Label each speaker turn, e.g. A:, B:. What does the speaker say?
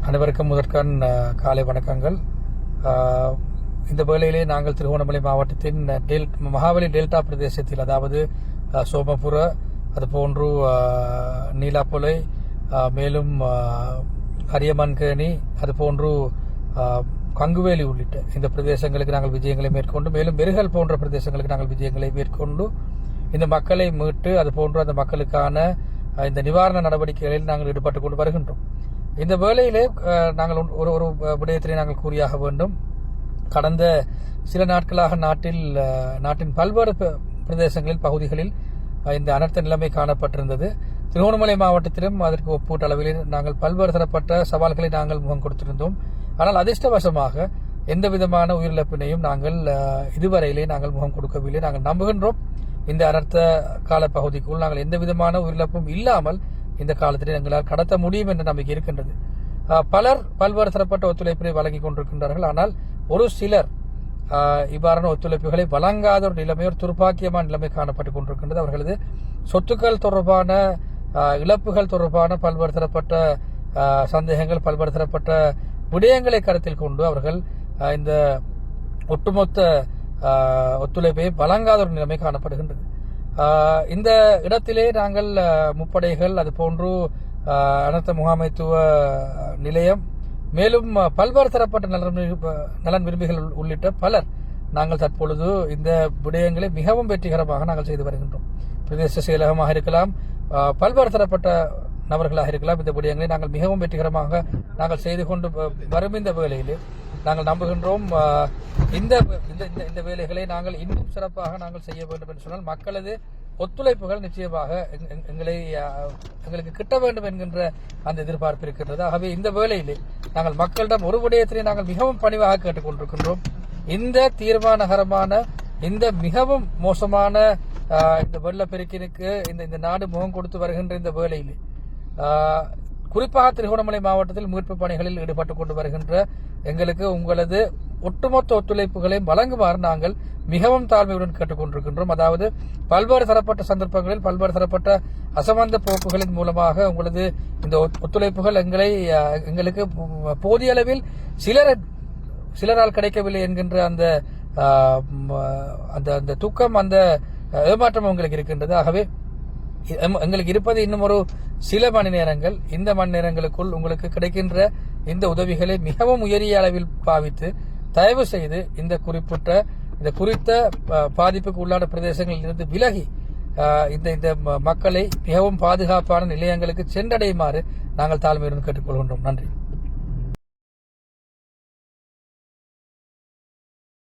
A: அனைவருக்கும் முதற்கண் காலை வணக்கங்கள். இந்த வேளையிலே நாங்கள் திருகோணமலை மாவட்டத்தின் டெல் மகாபலி டெல்டா பிரதேசத்தில் அதாவது சோமபுர அதுபோன்று அஹ், நீலாப்பொலை மேலும் அரியமன்கேணி அதுபோன்று கங்குவேலி உள்ளிட்ட இந்த பிரதேசங்களுக்கு நாங்கள் விஜயங்களை மேற்கொண்டு மேலும் மெருகல் போன்ற பிரதேசங்களுக்கு நாங்கள் விஜயங்களை மேற்கொண்டு இந்த மக்களை மீட்டு அதுபோன்று அந்த மக்களுக்கான இந்த நிவாரண நடவடிக்கைகளில் நாங்கள் ஈடுபட்டு கொண்டு வருகின்றோம். இந்த வேளையிலே நாங்கள் ஒன்- ஒரு ஒரு விடயத்தினை நாங்கள் கூறியாக வேண்டும். கடந்த சில நாட்களாக நாட்டில் நாட்டின் பல்வேறு பிரதேசங்களில் பகுதிகளில் இந்த அனர்த்த நிலைமை காணப்பட்டிருந்தது. திருவண்ணாமலை மாவட்டத்திலும் அதற்கு ஒப்பூட்ட அளவில் நாங்கள் பல்வேறு தரப்பட்ட சவால்களை நாங்கள் முகம் கொடுத்திருந்தோம். ஆனால் அதிர்ஷ்டவசமாக எந்த விதமான உயிரிழப்பினையும் நாங்கள் இதுவரையிலே நாங்கள் முகம் கொடுக்கவில்லை. நாங்கள் நம்புகின்றோம் இந்த அனர்த்த கால பகுதிக்குள் நாங்கள் எந்த விதமான உயிரிழப்பும் இல்லாமல் இந்த காலத்திலே எங்களால் கடத்த முடியும் என்ற நம்பிக்கை இருக்கின்றது. பலர் பல்வேறு தரப்பட்ட ஒத்துழைப்பினை வழங்கி கொண்டிருக்கின்றார்கள். ஆனால் ஒரு சிலர் இவ்வாறான ஒத்துழைப்புகளை வழங்காத ஒரு நிலைமை ஒரு துர்ப்பாக்கியமான நிலைமை காணப்பட்டு கொண்டிருக்கின்றது. அவர்களது சொத்துக்கள் தொடர்பான இழப்புகள் தொடர்பான பல்வேறு தரப்பட்ட சந்தேகங்கள் பல்வேறு தரப்பட்ட விடயங்களை கருத்தில் கொண்டு அவர்கள் இந்த ஒட்டுமொத்த ஒத்துழைப்பை வழங்காத ஒரு நிலைமை காணப்படுகின்றது. இந்த இடத்திலே நாங்கள் முப்படைகள் அது போன்று அஹ், அனர்த்த முகாமைத்துவ நிலையம் மேலும் பல்வேறு தரப்பட்ட நலன் நலன் விரும்பிகள் உள்- உள்ளிட்ட பலர் நாங்கள் தற்பொழுது இந்த விடயங்களை மிகவும் வெற்றிகரமாக நாங்கள் செய்து வருகின்றோம். பிரதேச செயலகமாக இருக்கலாம் பல்வேறு தரப்பட்ட நபர்களாக இருக்கலாம் இந்த விடயங்களை நாங்கள் மிகவும் வெற்றிகரமாக நாங்கள் செய்து கொண்டு வரும் இந்த வேலையிலே நாங்கள் நம்புகின்றோம் இந்த இந்த இந்த- இந்த வேலைகளை நாங்கள் இன்னும் சிறப்பாக நாங்கள் செய்ய வேண்டும் என்று சொன்னால் மக்களது ஒத்துழைப்புகள் நிச்சயமாக எங்களை எங்களுக்கு கிட்ட வேண்டும் என்கின்ற அந்த எதிர்பார்ப்பு இருக்கின்றது. ஆகவே இந்த வேளையிலே நாங்கள் மக்களிடம் ஒரு விடயத்தினை நாங்கள் மிகவும் பணிவாக கேட்டுக்கொண்டிருக்கின்றோம். இந்த தீர்மானகரமான இந்த மிகவும் மோசமான இந்த வெள்ளப்பெருக்கினுக்கு இந்த இந்த நாடு முகம் கொடுத்து வருகின்ற இந்த வேளையிலே குறிப்பாக திருகோணமலை மாவட்டத்தில் மீட்பு பணிகளில் ஈடுபட்டுக் கொண்டு வருகின்ற எங்களுக்கு உங்களது ஒட்டுமொத்த ஒத்துழைப்புகளையும் வழங்குமாறு நாங்கள் மிகவும் தாழ்மையுடன் கேட்டுக்கொண்டிருக்கின்றோம். அதாவது பல்வேறு தரப்பட்ட சந்தர்ப்பங்களில் பல்வேறு தரப்பட்ட அசமந்த போக்குகளின் மூலமாக உங்களது இந்த ஒத்துழைப்புகள் எங்களை எங்களுக்கு போதிய அளவில் சிலர் சிலரால் கிடைக்கவில்லை என்கின்ற அந்த அந்த அந்த துக்கம் அந்த ஏமாற்றம் உங்களுக்கு இருக்கின்றது. ஆகவே எங்களுக்கு இருப்பது இன்னும் ஒரு சில மணி நேரங்கள் இந்த மணி நேரங்களுக்குள் உங்களுக்கு கிடைக்கின்ற இந்த உதவிகளை மிகவும் உயரிய அளவில் பாவித்து தயவு செய்து இந்த குறிப்பிட்ட இந்த குறித்த பாதிப்புக்கு உள்ளான பிரதேசங்களில் இருந்து விலகி இந்த இந்த ம- மக்களை மிகவும் பாதுகாப்பான நிலையங்களுக்கு சென்றடையுமாறு நாங்கள் தாழ்மையுடன் கேட்டுக்கொள்கின்றோம். நன்றி.